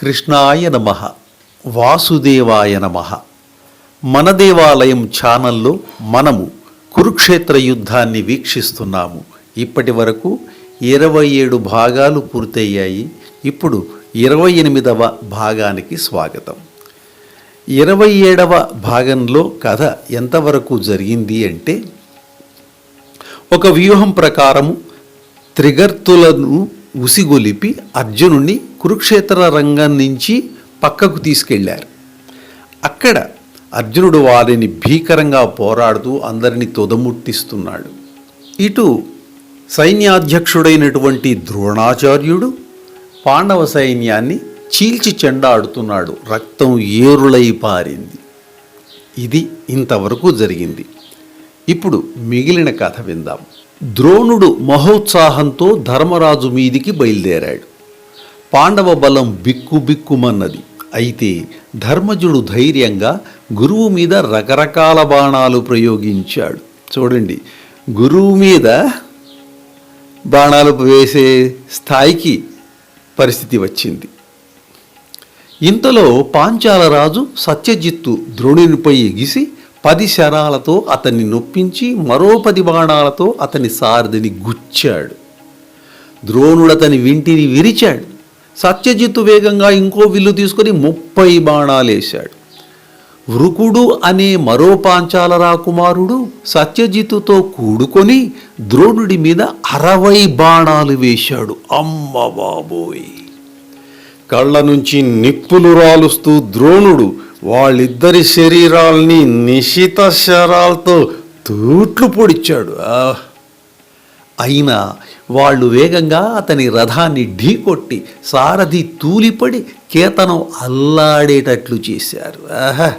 కృష్ణాయ నమ వాసుదేవాయ నమ. మన దేవాలయం ఛానల్లో మనము కురుక్షేత్ర యుద్ధాన్ని వీక్షిస్తున్నాము. ఇప్పటి వరకు ఇరవై ఏడు భాగాలు పూర్తయ్యాయి. ఇప్పుడు ఇరవై ఎనిమిదవ భాగానికి స్వాగతం. ఇరవై ఏడవ భాగంలో కథ ఎంతవరకు జరిగింది అంటే ఒక వ్యూహం ప్రకారము త్రిగర్తులను ఉసిగొలిపి అర్జునుణ్ణి కురుక్షేత్ర రంగం నుంచి పక్కకు తీసుకెళ్ళారు అక్కడ అర్జునుడు వారిని భీకరంగా పోరాడుతూ అందరినీ తొదముట్టిస్తున్నాడు. ఇటు సైన్యాధ్యక్షుడైనటువంటి ద్రోణాచార్యుడు పాండవ సైన్యాన్ని చీల్చి చెండాడుతున్నాడు. రక్తం ఏరులై పారింది. ఇది ఇంతవరకు జరిగింది. ఇప్పుడు మిగిలిన కథ విందాం. ద్రోణుడు మహోత్సాహంతో ధర్మరాజు మీదికి బయలుదేరాడు. పాండవ బలం బిక్కుబిక్కుమన్నది అయితే ధర్మజుడు ధైర్యంగా గురువు మీద రకరకాల బాణాలు ప్రయోగించాడు. చూడండి గురువు మీద బాణాలు వేసే స్థాయికి పరిస్థితి వచ్చింది. ఇంతలో పాంచాలరాజు సత్యజిత్తు ద్రోణునిపై ఎగిసి పది శరాలతో అతన్ని నొప్పించి మరో పది బాణాలతో అతని సారథిని గుచ్చాడు. ద్రోణుడు అతని వింటిని విరిచాడు. సత్యజిత్తు వేగంగా ఇంకో విల్లు తీసుకొని ముప్పై బాణాలేశాడు. వృకుడు అనే మరో పాంచాల రాకుమారుడు సత్యజిత్తుతో కూడుకొని ద్రోణుడి మీద అరవై బాణాలు వేశాడు. అమ్మ బాబోయ్! కళ్ళ నుంచి నిప్పులు రాలుస్తూ ద్రోణుడు వాళ్ళిద్దరి శరీరాల్ని నిశిత శరాలతో తూట్లు పొడిచాడు. ఆహ్! అయినా వాళ్ళు వేగంగా అతని రథాన్ని ఢీకొట్టి సారథి తూలిపడి కేతనం అల్లాడేటట్లు చేశారు. ఆహా.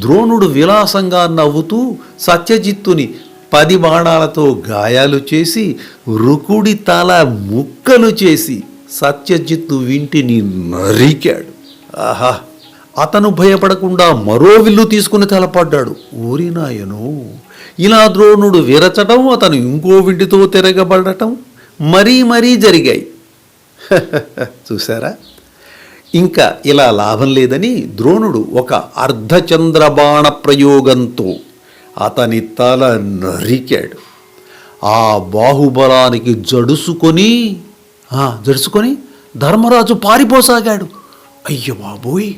ద్రోణుడు విలాసంగా నవ్వుతూ సత్యజిత్తుని పది బాణాలతో గాయాలు చేసి రుకుడి తల ముక్కలు చేసి సత్యజిత్తు వింటిని నరికాడు. ఆహా. అతను భయపడకుండా మరో విల్లు తీసుకుని తలపడ్డాడు. ఊరినాయను ఇలా ద్రోణుడు విరచటం అతను ఇంకో వింటితో తిరగబడటం మరీ మరీ జరిగాయి. చూసారా ఇంకా ఇలా లాభం లేదని ద్రోణుడు ఒక అర్ధచంద్ర బాణ ప్రయోగంతో అతని తల నరికాడు. ఆ బాహుబలానికి జడుసుకొని జడుసుకొని ధర్మరాజు పారిపోసాగాడు. అయ్య బాబోయ్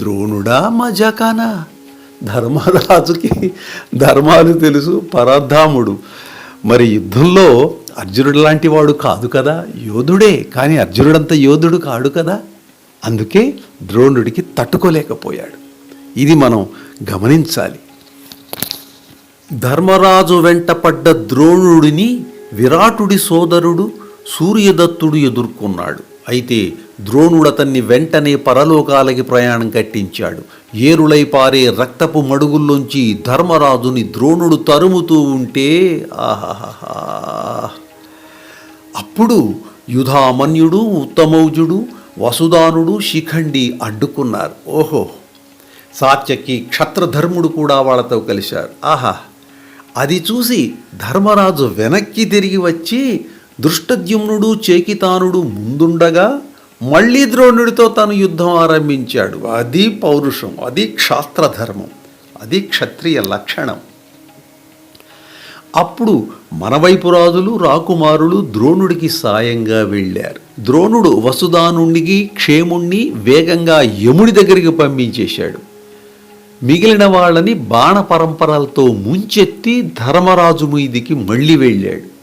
ద్రోణుడా మజాకానా? ధర్మరాజుకి ధర్మాలు తెలుసు పరధాముడు. మరి యుద్ధంలో అర్జునుడు లాంటి వాడు కాదు కదా? యోధుడే. కానీ అర్జునుడంత యోధుడు కాడు కదా? అందుకే ద్రోణుడికి తట్టుకోలేకపోయాడు. ఇది మనం గమనించాలి. ధర్మరాజు వెంట పడ్డ ద్రోణుడిని విరాటుడి సోదరుడు సూర్యదత్తుడు ఎదుర్కొన్నాడు. అయితే ద్రోణుడు అతన్ని వెంటనే పరలోకాలకి ప్రయాణం కట్టించాడు. ఏరులై పారే రక్తపు మడుగుల్లోంచి ధర్మరాజుని ద్రోణుడు తరుముతూ ఉంటే ఆహాహా అప్పుడు యుధామన్యుడు ఉత్తమౌజుడు వసుదానుడు శిఖండి అడ్డుకున్నారు. ఓహో! సాత్యకి క్షత్రధర్ముడు కూడా వాళ్ళతో కలిశారు. ఆహా! అది చూసి ధర్మరాజు వెనక్కి తిరిగి వచ్చి దృష్టద్యుమ్నుడు చేకితానుడు ముందుండగా మళ్ళీ ద్రోణుడితో తను యుద్ధం ఆరంభించాడు. అది పౌరుషం అది క్షాత్రధర్మం అది క్షత్రియ లక్షణం. అప్పుడు మనవైపు రాజులు రాకుమారులు ద్రోణుడికి సాయంగా వెళ్ళారు. ద్రోణుడు వసుదానుణ్ణికి క్షేముణ్ణి వేగంగా యముడి దగ్గరికి పంపించేశాడు. మిగిలిన వాళ్ళని బాణ పరంపరలతో ముంచెత్తి ధర్మరాజు మీదికి మళ్ళీ వెళ్ళాడు.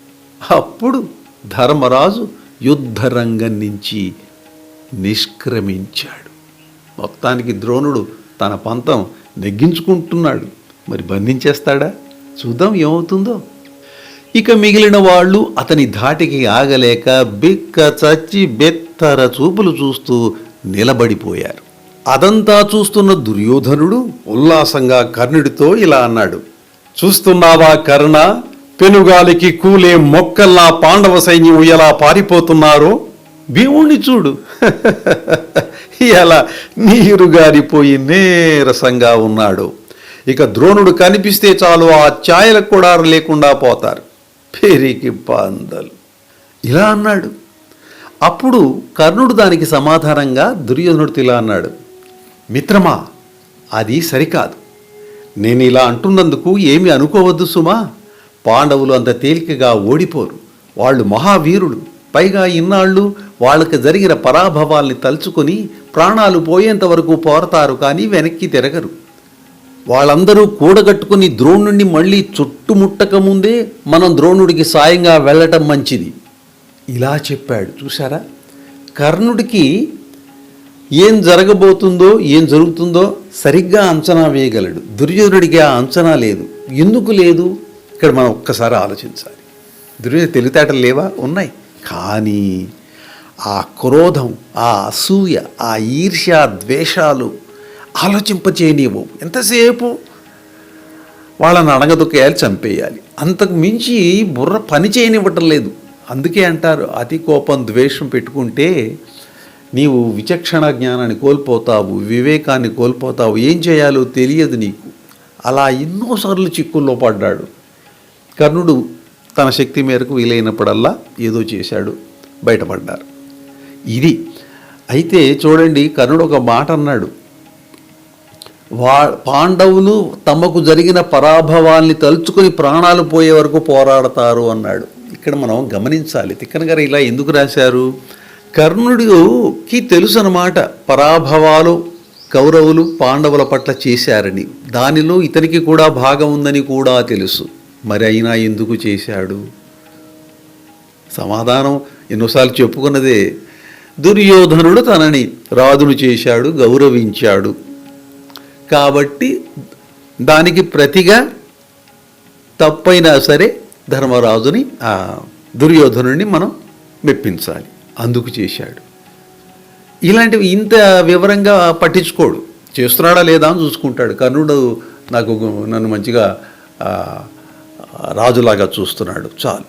అప్పుడు ధర్మరాజు యుద్ధరంగం నుంచి నిష్క్రమించాడు. మొత్తానికి ద్రోణుడు తన పంతం నెగ్గించుకుంటున్నాడు. మరి బంధించేస్తాడా? చూద్దాం ఏమవుతుందో. ఇక మిగిలిన వాళ్ళు అతని ధాటికి ఆగలేక బిక్క చచ్చి బెత్తర చూపులు చూస్తూ నిలబడిపోయారు. అదంతా చూస్తున్న దుర్యోధనుడు ఉల్లాసంగా కర్ణుడితో ఇలా అన్నాడు. చూస్తున్నావా కర్ణ? పెనుగాలికి కూలే మొక్కల్లా పాండవ సైన్యం ఎలా పారిపోతున్నారో? భీముణ్ణి చూడు. ఎలా నీరు గారిపోయి నీరసంగా ఉన్నాడు. ఇక ద్రోణుడు కనిపిస్తే చాలు ఆ ఛాయలకు కూడా లేకుండా పోతారు. పెరిగి పందలు ఇలా అన్నాడు. అప్పుడు కర్ణుడు దానికి సమాధానంగా దుర్యోధనుడితో ఇలా అన్నాడు. మిత్రమా అది సరికాదు. నేను ఇలా అంటున్నందుకు ఏమి అనుకోవద్దు సుమా. పాండవులు అంత తేలికగా ఓడిపోరు. వాళ్ళు మహావీరులు. పైగా ఇన్నాళ్ళు వాళ్ళకి జరిగిన పరాభవాల్ని తలుచుకొని ప్రాణాలు పోయేంత వరకు పోరతారు కానీ వెనక్కి తిరగరు. వాళ్ళందరూ కూడగట్టుకుని ద్రోణుడిని మళ్ళీ చుట్టుముట్టక ముందే మనం ద్రోణుడికి సాయంగా వెళ్ళటం మంచిది. ఇలా చెప్పాడు. చూసారా కర్ణుడికి ఏం జరగబోతుందో ఏం జరుగుతుందో సరిగ్గా అంచనా వేయగలడు. దుర్యోధనుడికి ఆ అంచనా లేదు. ఎందుకు లేదు? ఇక్కడ మనం ఒక్కసారి ఆలోచించాలి. దుర్యోధన తెలివితేటలు లేవా? ఉన్నాయి. కానీ ఆ క్రోధం ఆ అసూయ ఆ ఈర్ష్య ద్వేషాలు ఆలోచింపచేయనివ్వవు ఎంతసేపు? వాళ్ళని అడగదొక్కేయాలి చంపేయాలి. అంతకు మించి బుర్ర పని చేయనివ్వటం లేదు. అందుకే అంటారు అతి కోపం ద్వేషం పెట్టుకుంటే నీవు విచక్షణ జ్ఞానాన్ని కోల్పోతావు వివేకాన్ని కోల్పోతావు. ఏం చేయాలో తెలియదు నీకు. అలా ఎన్నోసార్లు చిక్కుల్లో పడ్డాడు. కర్ణుడు తన శక్తి మేరకు వీలైనప్పుడల్లా ఏదో చేశాడు బయటపడ్డారు. ఇది. అయితే చూడండి కర్ణుడు ఒక మాట అన్నాడు. వా పాండవులు తమకు జరిగిన పరాభవాల్ని తలుచుకుని ప్రాణాలు పోయే వరకు పోరాడతారు అన్నాడు. ఇక్కడ మనం గమనించాలి తిక్కన గారు ఇలా ఎందుకు రాశారు? కర్ణుడికి తెలుసు అన్నమాట పరాభవాలు కౌరవులు పాండవుల పట్ల చేశారని. దానిలో ఇతనికి కూడా భాగం ఉందని కూడా తెలుసు. మరి అయినా ఎందుకు చేశాడు? సమాధానం ఎన్నోసార్లు చెప్పుకున్నదే దుర్యోధనుడు తనని రాజును చేశాడు గౌరవించాడు. కాబట్టి దానికి ప్రతిగా తప్పైనా సరే ధర్మరాజుని ఆ దుర్యోధనుడిని మనం మెప్పించాలి. అందుకు చేశాడు. ఇలాంటివి ఇంత వివరంగా పట్టించుకోడు. చేస్తున్నాడా లేదా అని చూసుకుంటాడు. కర్ణుడు నాకు నన్ను మంచిగా రాజులాగా చూస్తున్నాడు. చాలు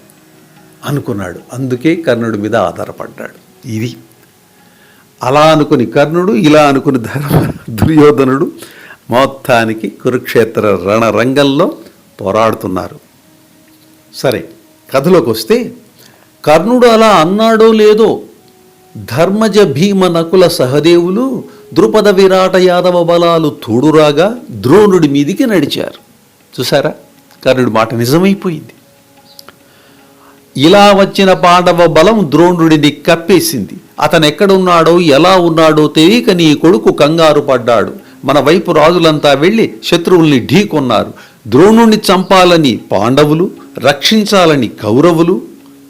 అనుకున్నాడు. అందుకే కర్ణుడి మీద ఆధారపడ్డాడు. ఇది అలా అనుకుని కర్ణుడు ఇలా అనుకుని ధర్మ దుర్యోధనుడు మొత్తానికి కురుక్షేత్ర రణరంగంలో పోరాడుతున్నారు. సరే కథలోకి వస్తే కర్ణుడు అలా అన్నాడో లేదో ధర్మజ భీమ నకుల సహదేవులు ద్రుపద విరాట యాదవ బలాలు తోడురాగా ద్రోణుడి మీదికి నడిచారు. చూసారా? కర్ణుడి మాట నిజమైపోయింది. ఇలా వచ్చిన పాండవ బలం ద్రోణుడిని కప్పేసింది. అతను ఎక్కడున్నాడో ఎలా ఉన్నాడో తెలియక నీ కొడుకు కంగారు పడ్డాడు. మన వైపు రాజులంతా వెళ్ళి శత్రువుల్ని ఢీకొన్నారు. ద్రోణుణ్ణి చంపాలని పాండవులు రక్షించాలని కౌరవులు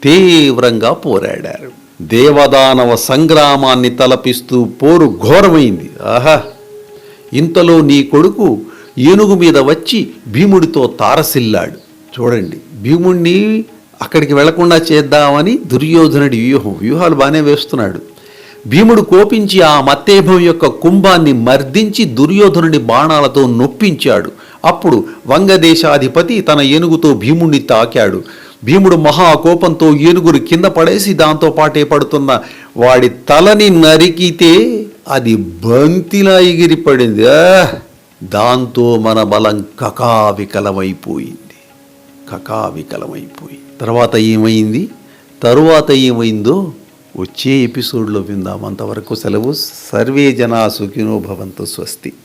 తీవ్రంగా పోరాడారు. దేవదానవ సంగ్రామాన్ని తలపిస్తూ పోరు ఘోరమైంది. ఆహా! ఇంతలో నీ కొడుకు ఏనుగు మీద వచ్చి భీముడితో తారసిల్లాడు. చూడండి భీముణ్ణి అక్కడికి వెళ్ళకుండా చేద్దామని దుర్యోధనుడి వ్యూహం వ్యూహాలు బాగానే వేస్తున్నాడు. భీముడు కోపించి ఆ మత్తేభం యొక్క కుంభాన్ని మర్దించి దుర్యోధనుడి బాణాలతో నొప్పించాడు. అప్పుడు వంగదేశాధిపతి తన ఏనుగుతో భీముణ్ణి తాకాడు. భీముడు మహాకోపంతో ఏనుగురు కింద పడేసి దాంతో పాటే పడుతున్న వాడి తలని నరికితే అది బంతిలా ఎగిరిపడింది. ఆ! దాంతో మన బలం కకావికలమైపోయింది. కకావికలమైపోయి. తర్వాత ఏమైంది? తరువాత ఏమైందో వచ్చే ఎపిసోడ్లో విందాం. అంతవరకు సెలవు. సర్వే జనా సుఖినో భవంతు స్వస్తి.